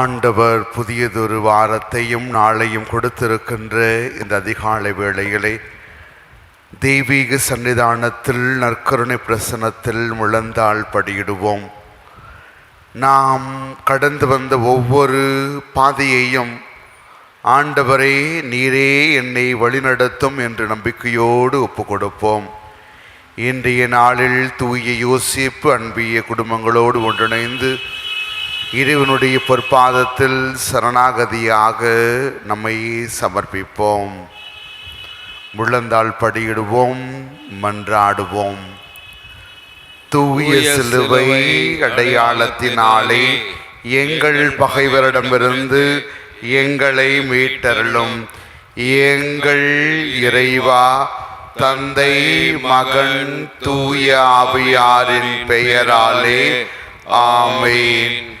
ஆண்டவர் புதியதொரு வாரத்தையும் நாளையும் கொடுத்திருக்கின்ற இந்த அதிகாலை வேளையிலே தெய்வீக சன்னிதானத்தில் நற்கருணை பிரசனத்தில் முழந்தாள் படியிடுவோம். நாம் கடந்து வந்த ஒவ்வொரு பாதையையும் ஆண்டவரே நீரே என்னை வழிநடத்தும் என்று நம்பிக்கையோடு ஒப்பு கொடுப்போம் இன்றைய நாளில் தூய யோசிப்பு அன்பிய குடும்பங்களோடு ஒன்றிணைந்து இறைவனுடைய பொற்பாதத்தில் சரணாகதியாக நம்மை சமர்ப்பிப்போம். முழந்தாள் படியிடுவோம் மன்றாடுவோம். தூய சிலுவை அடையாளத்தினாலே எங்கள் பகைவரிடமிருந்து எங்களை மீட்டருளும். எங்கள் இறைவா தந்தை மகன் தூய ஆவியாரின் பெயராலே ஆமென்.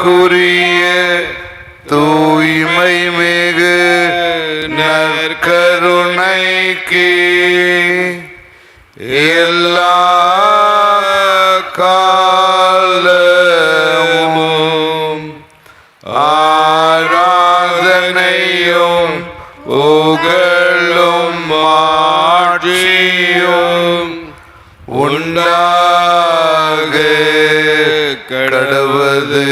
புகழுக்குரிய தூய்மை மிகு நற்கருணைக்கு எல்லா காலமும் ஆராதனையும் புகழும் மாற்றியும் உண்டாக கடவுது.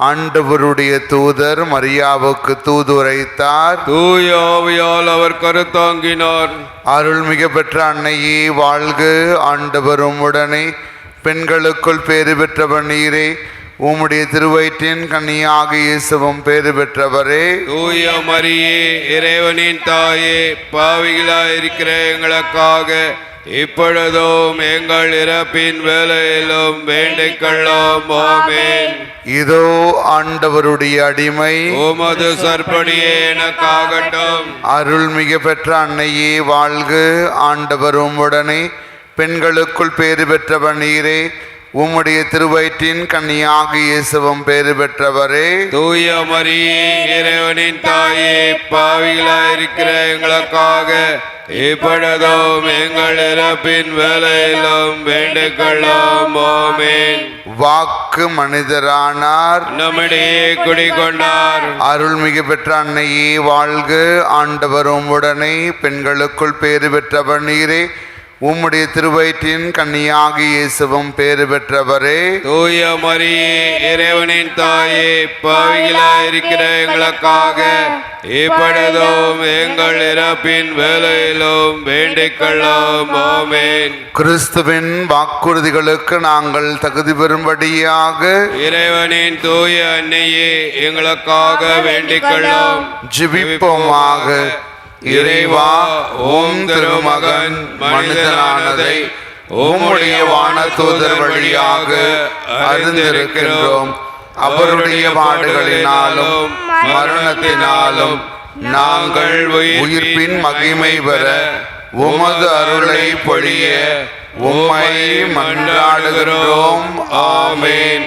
ஆண்டவருடைய தூதர் மரியாவுக்கு தூதுரைத்தார். தூயாவியால் அவர் கருத்தாங்கினார். அருள்மிக பெற்ற அன்னையே வாழ்க ஆண்டவரும் உடனே. பெண்களுக்குள் பேறு பெற்றவர் நீரே. உம்முடைய திருவயிற்றின் கன்னியாக இயேசுவும் பேறு பெற்றவரே. தூய மரியே இறைவனின் தாயே பாவிகளாயிருக்கிற எங்களுக்காக இப்பொழுதும் எங்கள் இறப்பின் வேலையிலும் வேண்டிக் கொள்ளும் ஆமென். இதோ ஆண்டவருடைய அடிமை. உமது சற்படியே எனக்காகட்டும். அருள்மிக பெற்ற அன்னையே வாழ்க. ஆண்டவரும் உடனே பெண்களுக்குள் பேறு பெற்றவர் நீரே. உம்முடைய திருவயிற்றின் கன்னியாக இயேசுவும் பேறு பெற்றவரே. தூய மரியே இறைவனின் தாயே பாவிகளாயிருக்கிற எங்களுக்காக இப்பொழுதும் எங்கள் இறப்பின் வேலையிலும் வேண்டிக் கொள்ளும் ஆமென். வாக்கு மனிதரானார். நம்மிடையே குடிகொண்டார். அருள்மிகு பெற்ற அன்னையே வாழ்க. ஆண்டவரும் உடனே பெண்களுக்குள் பேறு பெற்றவர் நீரே. உம்முடைய திருவயிற்றின் கன்னியாக இயேசுவும் பேறு பெற்றவரே. தூய மரியே இறைவனின் தாயே பாவிகளாயிருக்கிற எங்களுக்காக இப்பொழுதும் எங்கள் இறப்பின் வேலையிலும் வேண்டிக் கொள்ளும் ஆமென். கிறிஸ்துவின் வாக்குறுதிகளுக்கு நாங்கள் தகுதி பெறும்படியாக இறைவனின் தூய அன்னையே எங்களுக்காக வேண்டிக் கொள்ளும் ஜெபிப்போமாக. இறைவா ஓம் திருமகன் மனிதனானதை உம்முடைய வானதூதர் வழியாக அறிந்திருக்கின்றோம். அவருடைய பாடுகளினாலும் மரணத்தினாலும் நாங்கள் உயிர்ப்பின் மகிமை பெற உமது அருளை பொழிய உம்மை மன்றாடுகிறோம் ஆமேன்.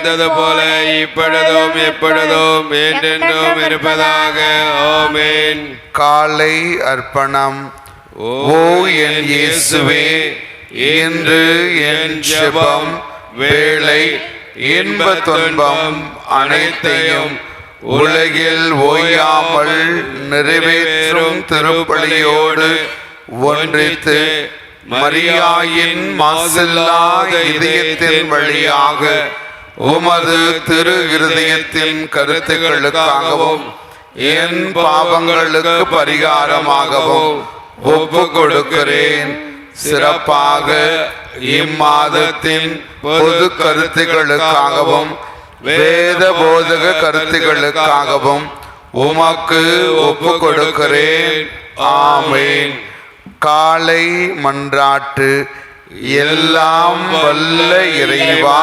இருந்தது போல இப்பொழுதும் எப்பொழுதும் என்றென்றும் இருப்பதாக. ஆமென். காலை அர்ப்பணம். ஓ என் இயேசுவே இன்று என் ஜெபம் வேலை இன்ப துன்பம் அனைத்தையும் உலகில் ஓயாமல் நிறைவேற்றும் திருப்பலியோடு ஒன்றித்து மரியாயின் மாசில்லாத இதயத்தின் வழியாக உமது திரு இருதயத்தின் கருத்துக்களுக்காகவும் என் பாவங்களுக்கு பரிகாரமாகவும் ஒப்பு கொடுக்கிறேன் சிறப்பாக இம்மாதத்தின் பொது கருத்துக்களுக்காகவும் வேத போதக கருத்துக்களுக்காகவும் உமக்கு ஒப்பு கொடுக்கிறேன் ஆமேன். காலை மன்றாட்டு எல்லாம் வல்ல இறைவா.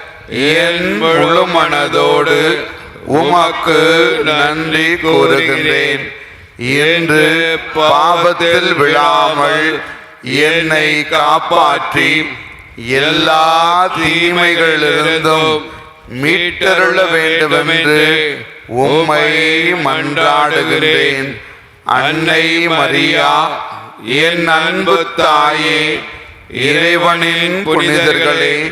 என் முழு மனதோடு உமக்கு நன்றி கூறுகின்றேன். என்று பாவத்தில் விழாமல் என்னை காப்பாற்றி எல்லா தீமைகளிலிருந்தும் மீட்டருள வேண்டுமென்று உம்மை மன்றாடுகிறேன் அன்னை மரியா என் அன்பு தாயே இறைவனின் புனிதர்களே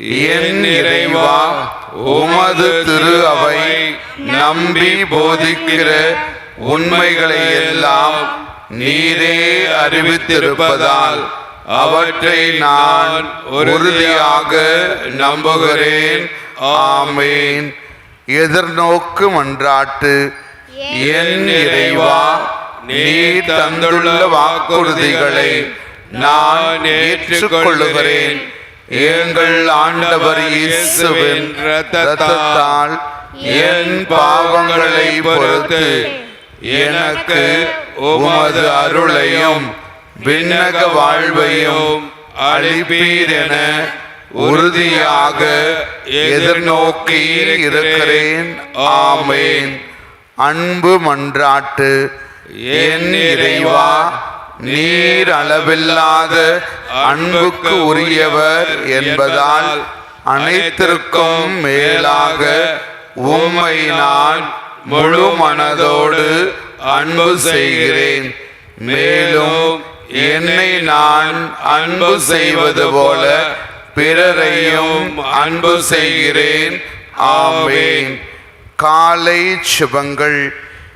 என் இறைவா உமது திரு அவை நம்பி போதிக்கிற உண்மைகளை எல்லாம் நீரே அறிவித்திருப்பதால் அவற்றை நான் உறுதியாக நம்புகிறேன். ஆமேன். எதிர்நோக்கு மன்றாட்டு என் இறைவா நீ தந்துள்ள வாக்குறுதிகளை நான் ஏற்றுக்கொள்ளுகிறேன். எங்கள் ஆண்டவர் இயேசுவின் என் பாவங்களை பொறுத்து எனக்கு உமது அருளையும் விண்ணக வாழ்வையும் அளிப்பீர் என உறுதியாக எதிர்நோக்கி இருக்கிறேன். ஆமேன். அன்பு மன்றாட்டு என் இறைவா நீர் அளவில்லாத அன்புக்கு உரியவர் என்பதால் அனைத்திற்கும் மேலாக உம்மை நான் முழு மனதோடு அன்பு செய்கிறேன். மேலும் என்னை நான் அன்பு செய்வது போல பிறரையும் அன்பு செய்கிறேன். ஆமேன். காலை சுபங்கள்.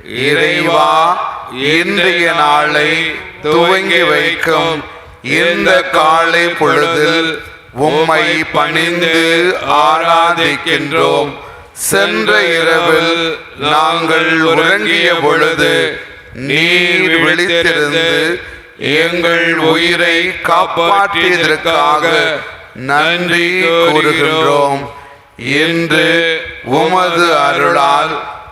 இறைவா இன்றைய நாளை துவங்கி வைக்கும். இந்த காலை பொழுதில் உம்மை பணிந்து ஆராதிக்கின்றோம். சென்ற இரவில் நாங்கள் உறங்கிய பொழுது நீர் விழித்திருந்து எங்கள் உயிரை காப்பாற்றியதற்காக நன்றி கூறுகின்றோம். இன்று உமது அருளால்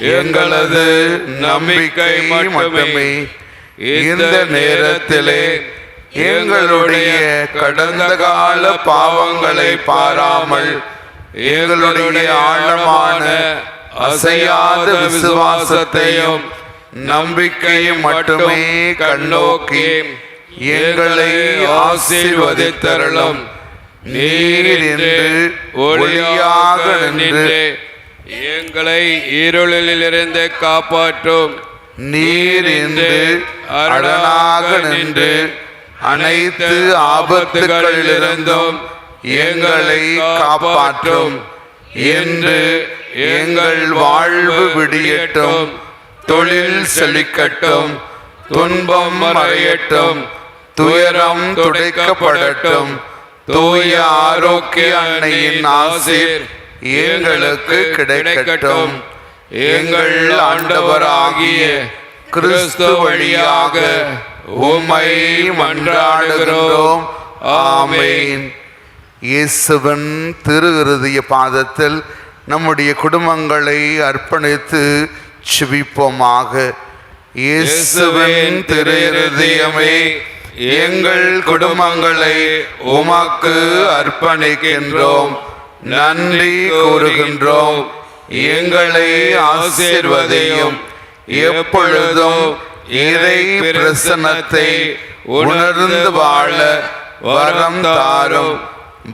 எங்களது நம்பிக்கை மட்டுமே. இந்த நேரத்திலே எங்களுடைய கடந்த கால பாவங்களை பாராமல் எங்களுடைய ஆழமான அசையாத விசுவாசத்தையும் நம்பிக்கையும் மட்டுமே கண்ணோக்கி எங்களை ஆசீர்வதித்தருளும். நீர் என்று ஒளியாக நின்று எங்களை இருளிலிருந்து காப்பாற்றும். நீர் என்று அரணாக நின்று அனைத்து ஆபத்துகளிலிருந்தும் எங்களை காப்பாற்றும். என்று எங்கள் வாழ்வு விடியட்டும். தொழில் செழிக்கட்டும். துன்பம் மறையட்டும். துயரம் துடைக்கப்படட்டும். தூய ஆரோக்கிய அன்னையின் ஆசீர். எங்களுக்கு கிடைக்கட்டும். எங்கள் ஆண்டவராகிய கிறிஸ்து வழியாக உமை மன்றாடுகிறோம் ஆமேன். இயேசுவின் திரு இறுதிய பாதத்தில் நம்முடைய குடும்பங்களை அர்ப்பணித்து செபிப்போமாக இயேசுவின் திரு இருதயமே எங்கள் குடும்பங்களை உமக்கு அர்ப்பணிக்கின்றோம். நன்றி கூறுகின்றோம். எங்களை ஆசீர்வதையும். எப்பொழுதும் இறை பிரசனத்தை உணர்ந்து வாழ வரம் தாரும்.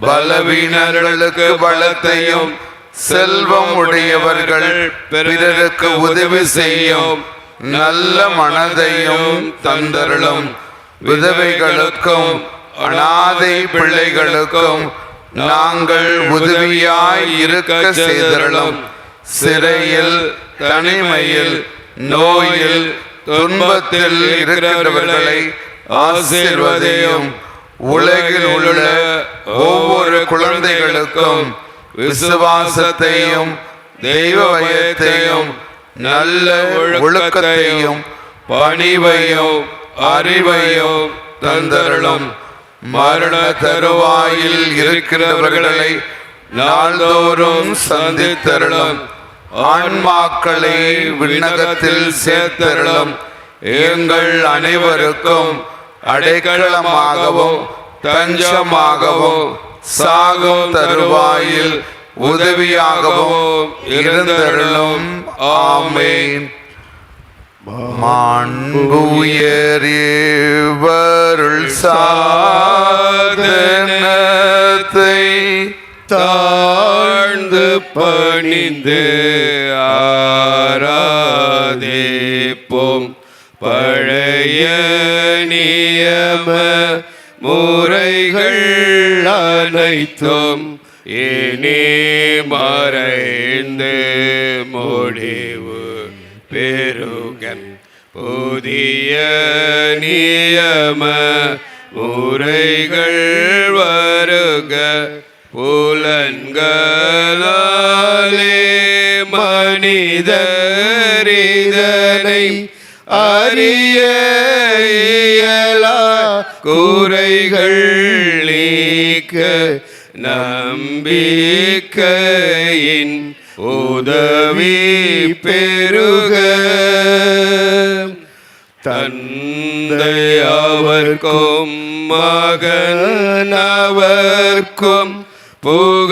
பலவீனர்களுக்கு பலத்தையும் செல்வம் உடையவர்கள் பிறருக்கு உதவி செய்யும். நல்ல மனதையும் தந்தருளும். விதவைகளுக்கும் அனாதை பிள்ளைகளுக்கும் நாங்கள் உதவியாய் இருக்க செய்தருளும். சிறையில் தனிமையில் நோயில் துன்பத்தில் இருக்கிறவர்களை ஆசீர்வதையும். உலகில் உள்ள ஒவ்வொரு குழந்தைகளுக்கும் விசுவாசத்தையும் தெய்வ வயத்தையும் நல்ல ஒழுக்கத்தையும் பணிவையும் அறிவையும் தந்தரலும் மரண தருவாயில் இருக்கிறவர்களை நாள்தோறும் சந்தித்தருளும். ஆன்மாக்களை விண்ணகத்தில் சேர்த்தருளும். எங்கள் அனைவருக்கும் அடைக்கலமாகவும் தஞ்சமாகவும் சாகும் தருவாயில் உதவியாகவும் இருந்தருளும். ஆமேன். மாண்புயரியவருள் சாதனத்தை தாழ்ந்து பணிந்து ஆராதிப்போம். பழைய நியம முறைகள் அனைத்தும் இனி மறைந்து முடிவு பெரும் புதிய நியம முறைகள் வருக புலன்களாலே மனிதரிதனை அறிய குறைகள் நீக்க நம்பிக்கையின் உதவி பெருக தந்தை அவர்க்கும் மகன் அவர்க்கும் புகழ்ச்சியோடு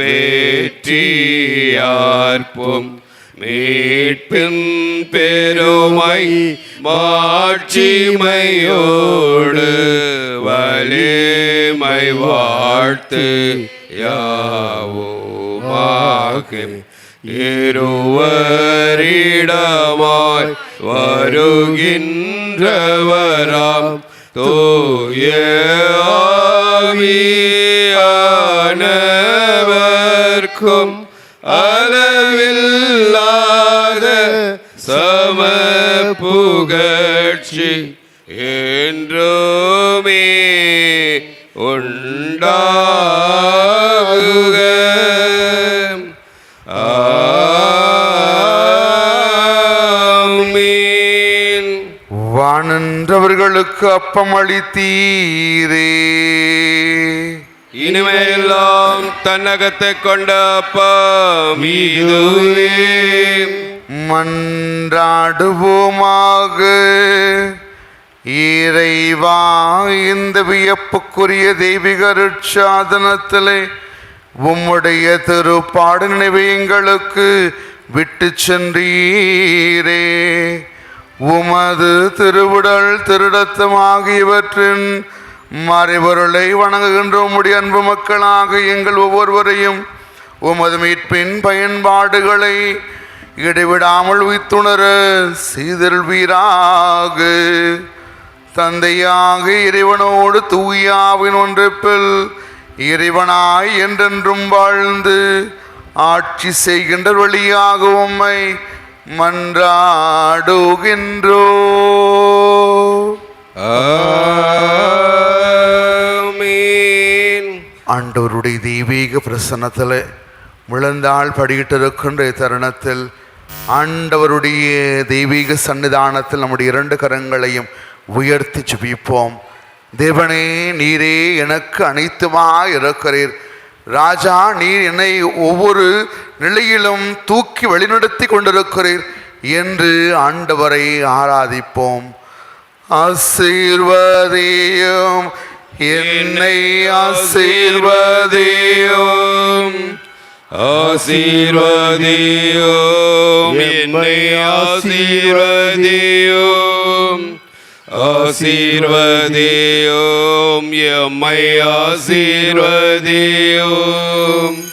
வேற்றியார்ப்பும். மீட்பின் பெருமை மாட்சிமையோடு வலிமை வாழ்த்து யாவுமாகும். இருவரிடமாய் வருகின்றவராம். தூய அளவில்லாத சம புகழ்ச்சி என்றோமே உண்டாகுக எங்களுக்கு அப்பம் அளித்தீரே இனிமையெல்லாம் தன்னகத்தை கொண்ட அப்பம் இதுவே. மன்றாடுவோமாக. இறைவா இந்த வியப்புக்குரிய தெய்வீக அருட்சாதனத்திலே உம்முடைய திருப்பாடு நினைவை எங்களுக்கு விட்டு சென்றீரே. உமது திருவுடல் திருடத்தம் ஆகியவற்றின் மறைபொருளை வணங்குகின்ற உம்முடைய அன்பு மக்களாக எங்கள் ஒவ்வொருவரையும் உமது மீட்பின் பயன்பாடுகளை இடைவிடாமல் உய்த்துணர வீராக தந்தையாக இறைவனோடு தூயாவின் ஒன்றிப்பில் இறைவனாய் என்றென்றும் வாழ்ந்து ஆட்சி செய்கின்ற வழியாக உம்மை மன்றாடுகின்றோ. ஆண்டவருடைய தெய்வீக பிரசன்னத்தில் விழுந்தாள் படியிட்டிருக்கின்ற தருணத்தில் ஆண்டவருடைய தெய்வீக சன்னிதானத்தில் நம்முடைய இரண்டு கரங்களையும் உயர்த்தி ஜெபிப்போம். தேவனே நீரே எனக்கு அனைத்துமாய் இருக்கிறீர் ராஜா நீர் என்னை ஒவ்வொரு நிலையிலும் தூக்கி வழிநடத்தி கொண்டிருக்கிறீர் என்று ஆண்டவரை ஆராதிப்போம். ஆசீர்வதியும் என்னை ஆசீர்வதியும். ஆசீர்வதியோம் என்னை ஆசீர்வதியோம். ஆசீர்வதியோம் எம்மை ஆசீர்வதியோம்.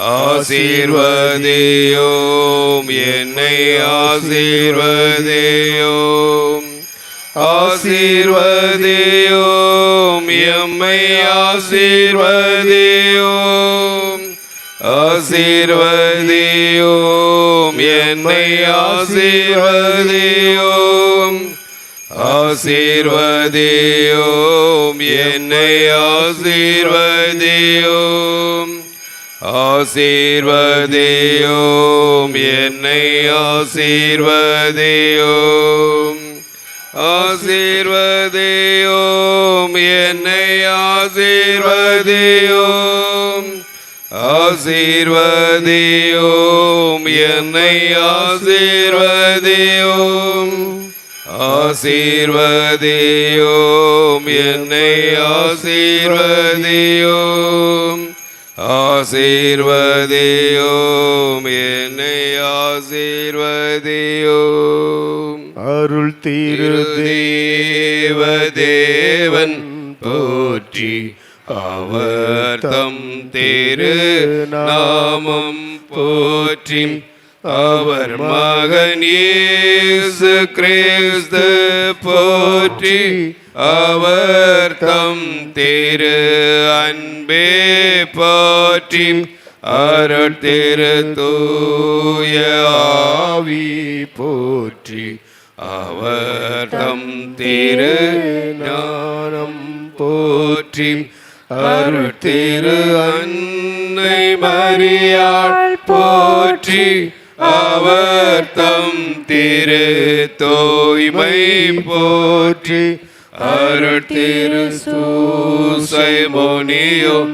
ஆசீர்வதியோம் என்னை ஆசீர்வதியோம். ஆசீர்வதியோம் எம்மை ஆசீர்வதியோம். ஆசீர்வதியோம் என்னை ஆசீர்வதியோம். ஆசீர்வதியோம். என்னை ஆசீர்வதியோம். ஆசீர்வதியோம். என்னை ஆசீர்வதியோம். ஆசீர்வதியோம். என்னை ஆசீர்வதியோம். ஆசீர்வதியோம். என்னை ஆசீர்வதியோம். ஆசீர்வதியோம். என்னை ஆசீர்வதியோம். ஆசீர்வதியோம். என்னை ஆசீர்வதியோம். அருள் திருதேவ தேவன் போற்றி அவர் தம் திரு நாமம் போற்றி. அவர் மகன் இயேசு கிறிஸ்து போற்றி அவர் தம் திரு அன்பே போற்றி. அருள் திரு தூயாவி போற்றி. அவர் தம் திரு ஞானம் போற்றி. அருள் திரு அன்னை மரியாள் போற்றி. அவர் தம் திரு தோய்மை போற்றி. அருள் திரு சூசை முனியோ